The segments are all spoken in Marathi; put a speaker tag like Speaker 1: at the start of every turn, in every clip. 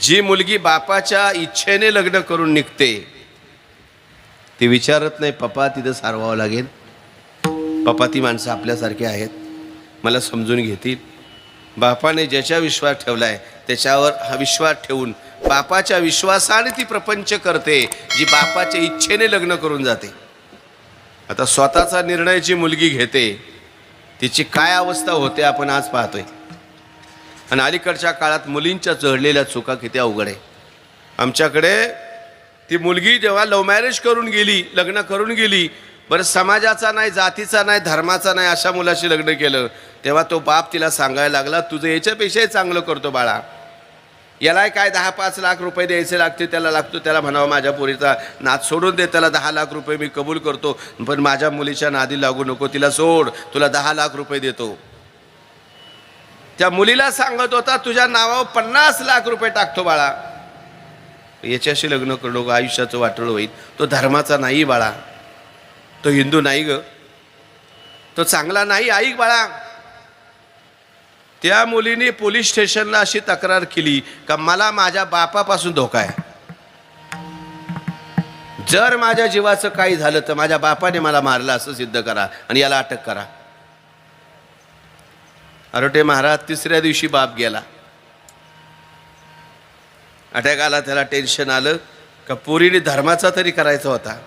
Speaker 1: जी मुलगी बापाच्या इच्छेने लग्न करून निघते ती विचारत नाही पप्पा तिथं सारवावं लागेल. पप्पा ती माणसं आपल्यासारखी आहेत. मला समजून घेतील. बापाने ज्याच्या विश्वास ठेवलाय त्याच्यावर हा विश्वास ठेवून बापाच्या विश्वासाने ती प्रपंच करते जी बापाच्या इच्छेने लग्न करून जाते. आता स्वतःचा निर्णय जी मुलगी घेते तिची काय अवस्था होते आपण आज पाहतोय. आणि अलीकडच्या काळात मुलींच्या चढलेल्या चुका किती अवघड आहे. आमच्याकडे ती मुलगी जेव्हा लव्ह मॅरेज करून गेली लग्न करून गेली बरं समाजाचा नाही जातीचा नाही धर्माचा नाही अशा मुलाशी लग्न केलं तेव्हा तो बाप तिला सांगायला लागला तुझं याच्यापेक्षाही चांगलं करतो बाळा. यालाही काय दहा पाच लाख रुपये द्यायचे लागते त्याला लागतो त्याला म्हणावं माझ्या पोरीचा नाद सोडून दे त्याला दहा लाख रुपये मी कबूल करतो पण माझ्या मुलीच्या नादी लागू नको तिला सोड तुला दहा लाख रुपये देतो. त्या मुलीला सांगत होता तुझ्या नावावर पन्नास लाख रुपये टाकतो बाळा. याच्याशी लग्न करू नको आयुष्याचं वाटोळ होईल. तो धर्माचा नाही बाळा. तो हिंदू नाही ग. तो चांगला नाही ऐक बाळा. त्या मुलीने पोलीस स्टेशनला अशी तक्रार केली का मला माझ्या बापापासून धोका आहे. जर माझ्या जीवाचं काही झालं तर माझ्या बापाने मला मारलं असं सिद्ध करा आणि याला अटक करा. अरोटे महाराज तिसऱ्या दिवशी बाप गेला. अटॅक आला त्याला टेन्शन आलं. का पुरीने धर्माचा तरी करायचा होता.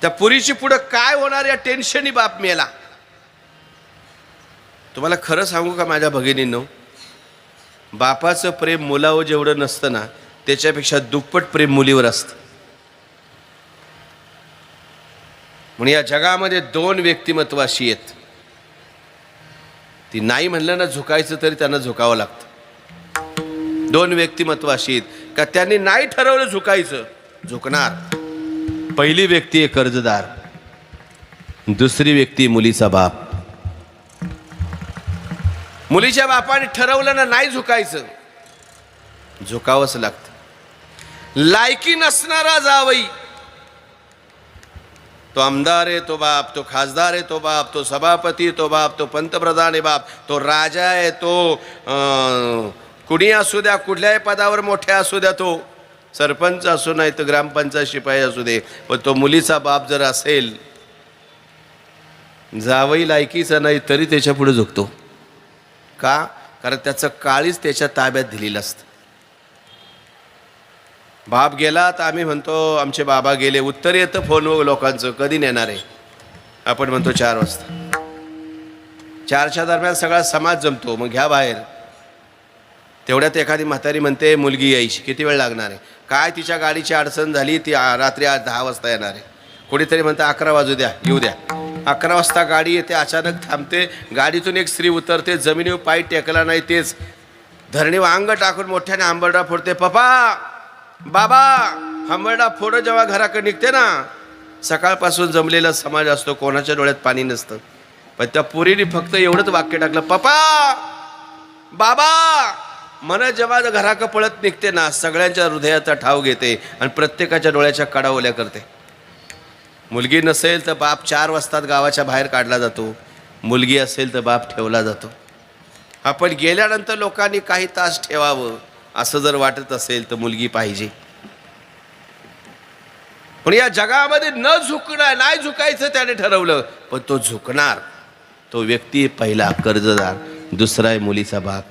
Speaker 1: त्या पुरीची पुढं काय होणार या टेन्शनी बाप मेला. तुम्हाला खरं सांगू का माझ्या भगिनींनो? बापाचं प्रेम मुलावर जेवढं नसतं ना त्याच्यापेक्षा दुप्पट प्रेम मुलीवर असतं. म्हणून या जगामध्ये दोन व्यक्तिमत्व अशी आहेत. ती नाही म्हणलं ना झुकायचं तरी त्यांना झुकावं लागतं. दोन व्यक्तिमत्व अशी आहेत का त्यांनी नाही ठरवलं झुकायचं झुकणार. पहिली व्यक्ती आहे कर्जदार दुसरी व्यक्ती मुलीचा बाप. मुलीच्या बापाने ठरवलं ना नाही झुकायचं झुकावंच लागतं. लायकी नसणारा जावई तो आमदार आहे तो बाप तो खासदार आहे तो बाप तो सभापती तो बाप तो पंतप्रधान आहे बाप तो राजा आहे तो कुणी असू द्या कुठल्याही पदावर मोठ्या असू द्या तो सरपंच असू नाही तर ग्रामपंचायत शिपाई असू दे पण तो मुलीचा बाप जर असेल जावई लायकीचा नाही तरी त्याच्या पुढे झुकतो. का? कारण त्याचं काळीच त्याच्या ताब्यात दिलेलं असतं. बाप गेला तर आम्ही म्हणतो आमचे बाबा गेले. उत्तर येतं फोनवर लोकांचं कधी नेणार आहे? आपण म्हणतो चार वाजता. चारच्या दरम्यान सगळा समाज जमतो. मग घ्या बाहेर. तेवढ्यात एखादी म्हातारी म्हणते मुलगी यायची किती वेळ लागणार आहे? काय तिच्या गाडीची अडचण झाली ती रात्री दहा वाजता येणार आहे? कोणीतरी म्हणतं अकरा वाजू द्या येऊ द्या. अकरा वाजता गाडी येते अचानक थांबते. गाडीतून एक स्त्री उतरते जमिनीवर पाय टेकला नाही तेच धरणीवर अंग टाकून मोठ्याने आंबरडा फोडते पप्पा बाबा हंबरडा फोडं जेव्हा घराकडे निघते ना सकाळपासून जमलेला समाज असतो कोणाच्या डोळ्यात पाणी नसतं. पण त्या पुरीने फक्त एवढंच वाक्य टाकलं पप्पा बाबा मन जेव्हा घराक पळत निघते ना सगळ्यांच्या हृदयाचा ठाव घेते आणि प्रत्येकाच्या डोळ्याच्या कडा ओल्या करते. मुलगी नसेल तर बाप चार वाजतात गावाच्या बाहेर काढला जातो. मुलगी असेल तर बाप ठेवला जातो. आपण गेल्यानंतर लोकांनी काही तास ठेवावं. असं जर वाटत असेल तर मुलगी पाहिजे. पण या जगामध्ये न झुकणार नाही झुकायचं त्याने ठरवलं पण तो झुकणार. तो व्यक्ती पहिला कर्जदार दुसरा आहे मुलीचा बाप.